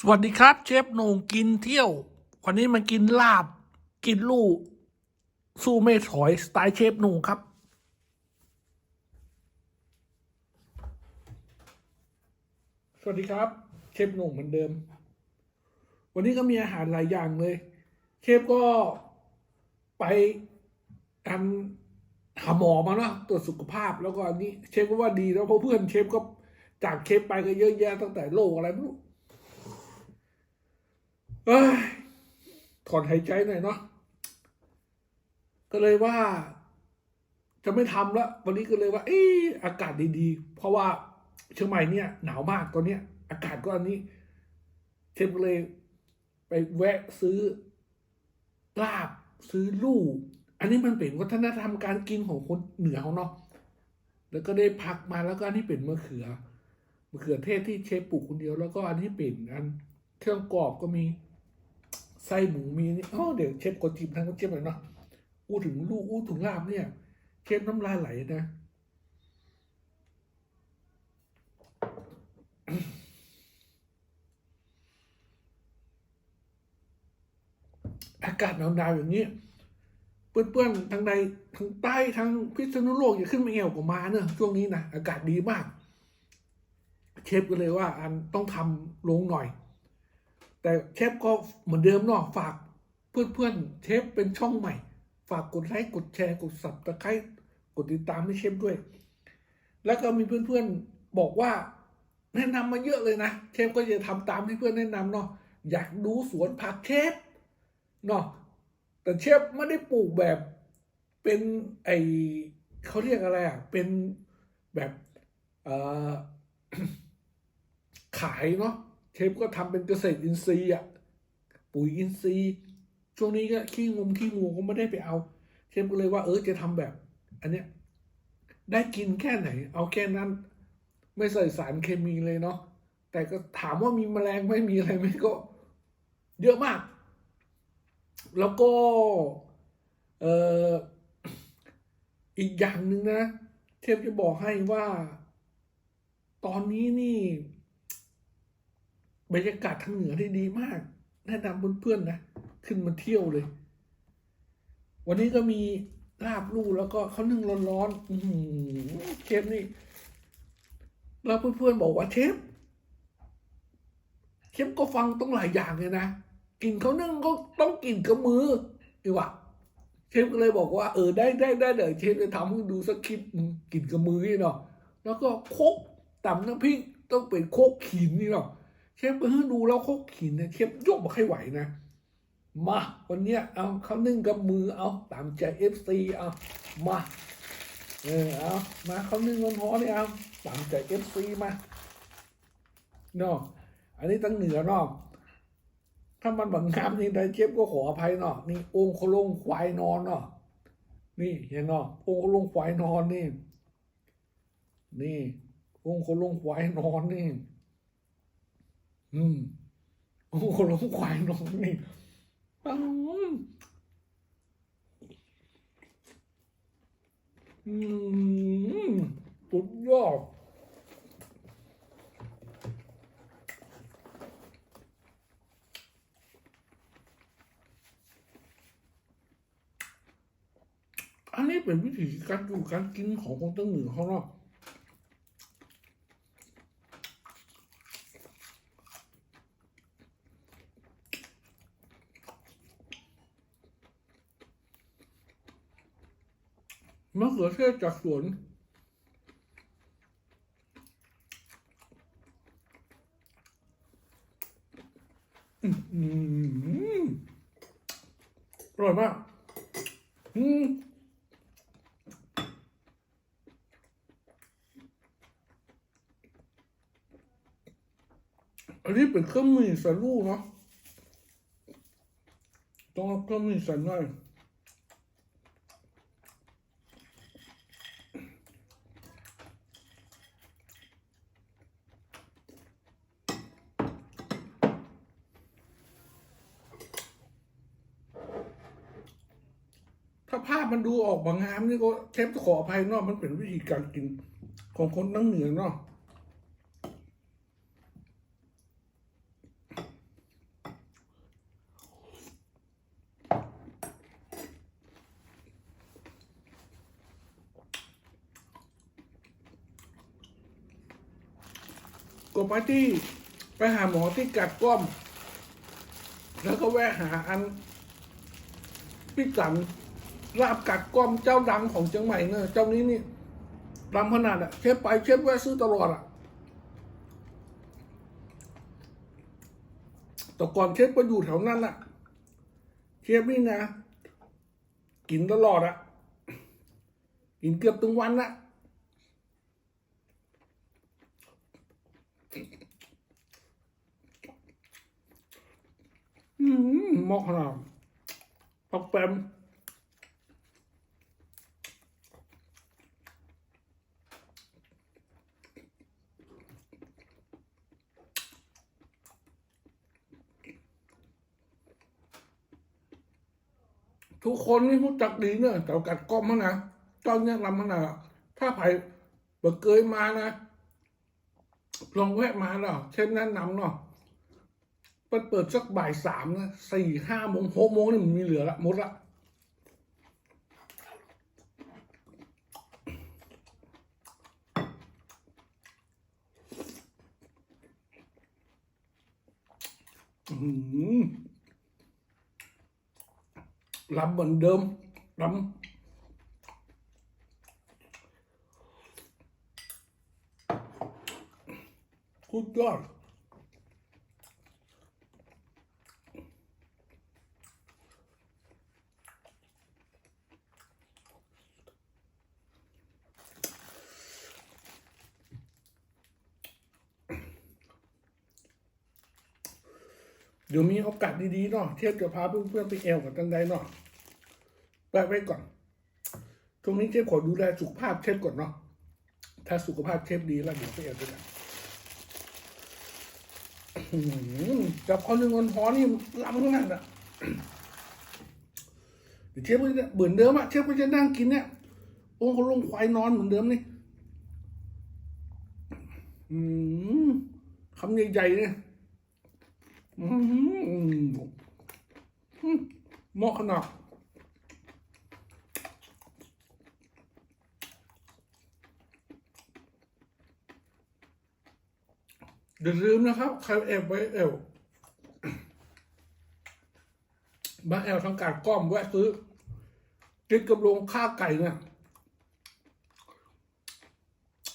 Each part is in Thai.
สวัสดีครับ เชฟหน่งกินเที่ยว วันนี้มากินลาบ กินลูกสู้ไม่ถอยสไตล์เชฟหน่งครับ สวัสดีครับ เชฟหน่งเหมือนเดิม วันนี้ก็มีอาหารหลายอย่างเลย เชฟก็ไปทำหาหมอมาเนาะตรวจสุขภาพแล้วก็อันนี้ เชฟก็ว่าดีแล้วเพราะเพื่อนเชฟก็จากเชฟไปก็เยอะแยะตั้งแต่โรคอะไรไม่รู้ ถอนหายใจหน่อยเนาะก็เลยว่า จะไม่ทำแล้ววันนี้ก็เลยว่า เอออากาศดีๆ เพราะว่าเชียงใหม่เนี่ย หนาวมากตอนเนี้ย อากาศก็อันนี้เชฟก็เลย ไปแวะซื้อลาบซื้อลูกอันนี้มันเป็นวัฒนธรรมการกินของคนเหนือเขาเนาะแล้วก็ได้พักมาแล้วก็อันนี้เป็นมะเขือมะเขือเทศที่เชฟปลูกคนเดียวแล้วก็อันนี้เป็นอันเครื่องกรอบก็มี ไส้หมูมีนี่อ๋อเดี๋ยวเชฟกดจิบทางกดเชฟหน่อยเนาะอู้ถึงลูกอู้ถึงลาบเนี่ยเชฟน้ำลายไหลนะอากาศหนาวๆอย่างนี้เปื้อนๆทางในทางใต้ทางพิษณุโลกอย่าขึ้นมาเอวกว่ามาเนอะช่วงนี้นะอากาศดีมาก เชฟก็เลยว่าอันต้องทำลงหน่อย แต่เชฟก็เหมือนเดิมเนาะฝากเพื่อนๆเชฟเป็นช่องใหม่ ฝากกดไลค์กดแชร์กดสับตะไคร้กดติดตามให้เชฟด้วย แล้วก็มีเพื่อนๆบอกว่า แนะนำมาเยอะเลยนะเชฟก็จะทำตามที่เพื่อนแนะนำเนาะอยากดูสวนผักเชฟเนาะแต่เชฟไม่ได้ปลูกแบบเป็นไอเขาเรียกอะไรอะเป็นแบบเอ่อขายเนาะ เชฟก็ทำเป็นเกษตรอินทรีย์อะปุ๋ยอินทรีย์ช่วงนี้ก็ขี้งมขี้งูก็ไม่ได้ไปเอาเชฟก็เลยว่าเออจะทำแบบ อันเนี้ยได้กินแค่ไหน เอาแค่นั้น ไม่ใส่สารเคมีเลยเนาะแต่ก็ถามว่ามีแมลงไม่มีอะไรไหมก็ เยอะมาก แล้วก็เอ่ออีกอย่างหนึ่งนะ เทพจะบอกให้ว่า ตอนนี้นี่ บรรยากาศทางเหนือได้ดีมาก แนะนำเพื่อนๆนะ ขึ้นมาเที่ยวเลย วันนี้ก็มีลาบลู่แล้วก็เขานึ่งร้อนๆอื้อหือเชฟนี่แล้วเพื่อนๆบอกว่าเชฟเชฟก็ฟังต้องหลายอย่างเลยนะกินเขานึ่งก็ต้องกินกับมือดีกว่าเชฟก็เลยบอกว่าเออได้ได้ได้เดี๋ยวเชฟจะทำให้ดูสักคลิปกินกับมือนี่เนาะแล้วก็โคกตำน้ำพริกต้องเป็นโคกขินนี่เนาะ เชฟก็ให้ดูแล้วโคกขินเนี่ยเชฟยกมาให้ไหวนะ มาวันเนี้ยเอาข้าวนึ่งกับมือเอาตามใจเอฟซีเอามาเออเอามาข้าวนึ่งร้อนๆเนี่ยเอาตามใจเอฟซีมาเนาะอันนี้ตั้งเหนือเนาะถ้ามันบางงามนี่ได้เจ็บก็ขออภัยเนาะนี่องค์โคลงควายนอนเนาะนี่เห็นเนาะองค์โคลงควายนอนนี่ นี่องค์โคลงควายนอนนี่ อืม โองค์โคลงควายนอนนี่อืมอืมสุดยอดอันนี้เป็นวิธีการอยู่การกินของคนตั้งเหนือเขาเนาะ มะเขือเทศจากสวน อืมอร่อยมาก อืมอันนี้เป็นเครื่องมือใส่ลูกเนาะต้องเอาเครื่องมือใส่หน่อย ถ้าภาพมันดูออกบางงามนี่ก็เชฟขออภัยเนาะมันเป็นวิธีการกิน ของคนนั่งเหนือเนาะก็ไปที่ไปหาหมอที่กัดก้อม แล้วก็แวะหาอันพิกัน ลาบกัดก้อมเจ้าดังของเชียงใหม่เนอะเจ้านี้นี่ดังขนาดอะเชฟไปเชฟแวะซื้อตลอดอะแต่ก่อนเชฟก็อยู่แถวนั้นอะเชฟนี่นะ กินตลอดอะกินเกือบทุกวันอะอืมเหมาะขนาดปักแปม ทุกคนนี่รู้จักดีเนอะแต่กัดก้อมมันนะจ้าเนี่ยลำมันนะถ้าไผ่เบิกเกยมานะลองแวะมาเนาะเช่นแนะนำเนาะเปิดเปิดสักบ่ายสามนะสี่ห้าโมงหกโมงนี่มันมีเหลือละหมดละอื้อหื อลำเหมื เดี๋ยวมีโอกาสดีๆเนาะเทียบจะพาเพื่อนๆไปแอลกับตันใดเนาะแปะไว้ก่อน ตรงนี้เชฟขอดูแลสุขภาพเชฟก่อนเนาะ ถ้าสุขภาพเชฟดีแล้วเดี๋ยวไปแอลด้วยกันอื้อหือกับคนหนึ่งคนพอนี่ล้ำขนาดอะเดี๋ยวเชฟก็จะเหมือนเดิมอะเชฟก็จะนั่งกินเนี่ยโอ้เขาลงควายนอนเหมือนเดิมนี่ อืมคำใหญ่ๆเนี่ย เหมาะขนาดอย่าลืมนะครับใครแอบไว้เอวมาแอลทางการก้อมแวะซื้อติดกับโรงค่าไก่เนี่ย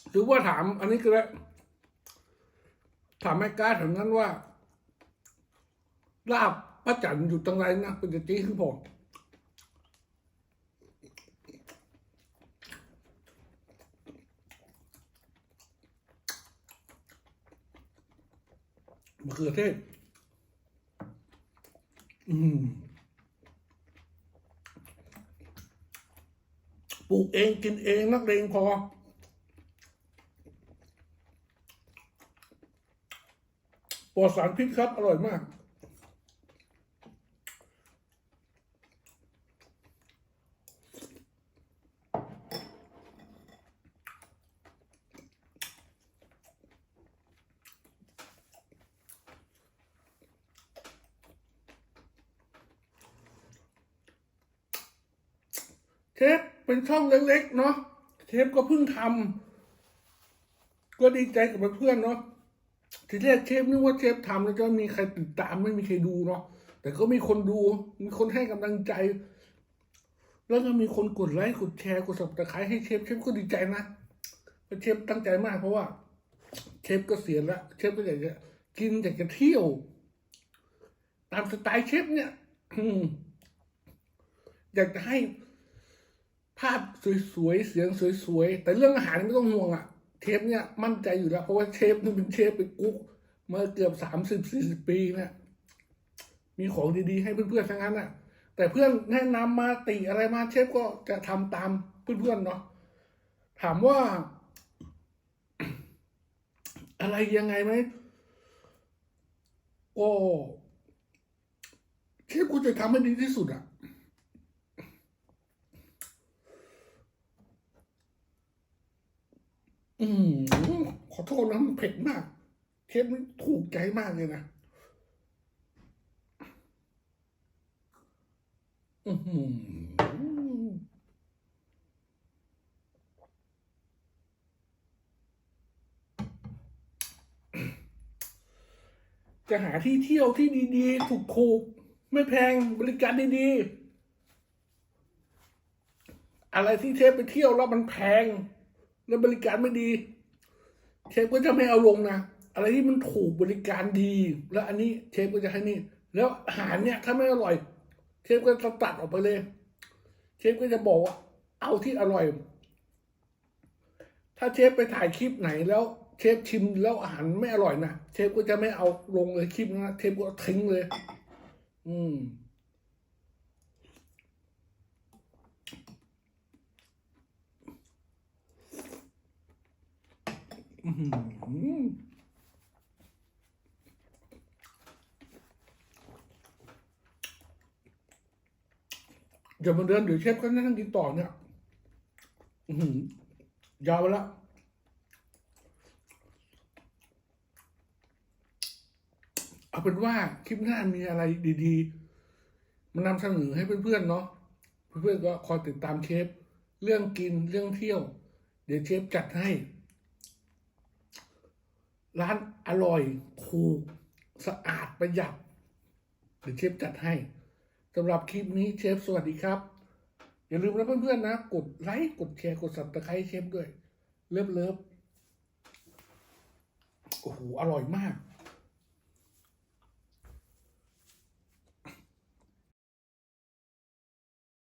หรือว่าถามอันนี้ก็แล้วถามแม่ก้าแถวนั้นว่า ลาบป้าจันอยู่ตรงไหนนะเป็นจะจี้ขึ้นผมมะเขือเทศ อืม ปลูกเองกินเองนักเลงพอ ปลอดสารพิษครับ อร่อยมาก ฟเป็นช่องเล็กๆเนาะเชฟก็เพิ่งทำก็ดีใจกับเพื่อนเนาะทีแรกเชฟนึกว่าเชฟทำแล้วจะมีใครติดตามไม่มีใครดูเนาะแต่ก็มีคนดูมีคนให้กำลังใจ แล้วก็มีคนกดไลค์กดแชร์กดสับตะไคร้ให้เชฟเชฟก็ดีใจนะเพราะเชฟตั้งใจมากเพราะว่า เชฟก็เสียณแล้วเชฟก็อยากจะกินอยากจะเที่ยว ตามสไตล์เชฟเนี่ยอืมอยากจะให้ ภาพสวยๆ เสียงสวยๆ แต่เรื่องอาหารไม่ต้องห่วงอะ่ะเชฟเนี่ยมั่นใจอยู่แล้ว เพราะว่าเชฟนี่เป็นเชฟไปกุ๊กมาเกือบสามสิบสี่สิบปีเนี่ยมีของดีๆ ให้เพื่อนๆทั้งนั้นอะแต่เพื่อนแนะนำมาติอะไรมาเชฟก็จะทำตามเพื่อนๆเนาะถามว่า อะไรยังไงไหมก็เชฟก็จะทำให้ดีที่สุดอะ อืมขอโทษนะมันเผ็ดมากเชฟมันถูกใจมากเลยนะอือหือจะหาที่เที่ยวที่ดีๆ ถูกๆ ไม่แพงบริการดีๆ อะไรที่เชฟไปเที่ยวแล้วมันแพง แล้วบริการไม่ดี เชฟก็จะไม่เอาลงนะ อะไรที่มันถูกบริการดี แล้วอันนี้เชฟก็จะให้นี่ แล้วอาหารเนี่ยถ้าไม่อร่อย เชฟก็จะตัดออกไปเลย เชฟก็จะบอกว่า เอาที่อร่อย ถ้าเชฟไปถ่ายคลิปไหนแล้วเชฟชิมแล้วอาหารไม่อร่อยนะ เชฟก็จะไม่เอาลงเลยคลิปนะ เชฟก็ทิ้งเลย อืม อื้อหือ เดี๋ยวมันเดินเดี๋ยวเชฟก็นั่งกินต่อเนี่ยยาวไปละเอาเป็นว่าคลิปหน้ามีอะไรดีๆ มานำเสนอให้เพื่อนๆเนาะเพื่อนๆก็คอยติดตามเชฟ เรื่องกินเรื่องเที่ยว เดี๋ยวเชฟจัดให้ ร้านอร่อยถูกสะอาดประหยัดเดี๋ยวเชฟจัดให้สำหรับคลิปนี้เชฟสวัสดีครับ อย่าลืมนะเพื่อนๆนะ กดไลค์กดแชร์กดสับตะไคร้เชฟด้วย เลิฟเลิฟโอ้โหอร่อยมาก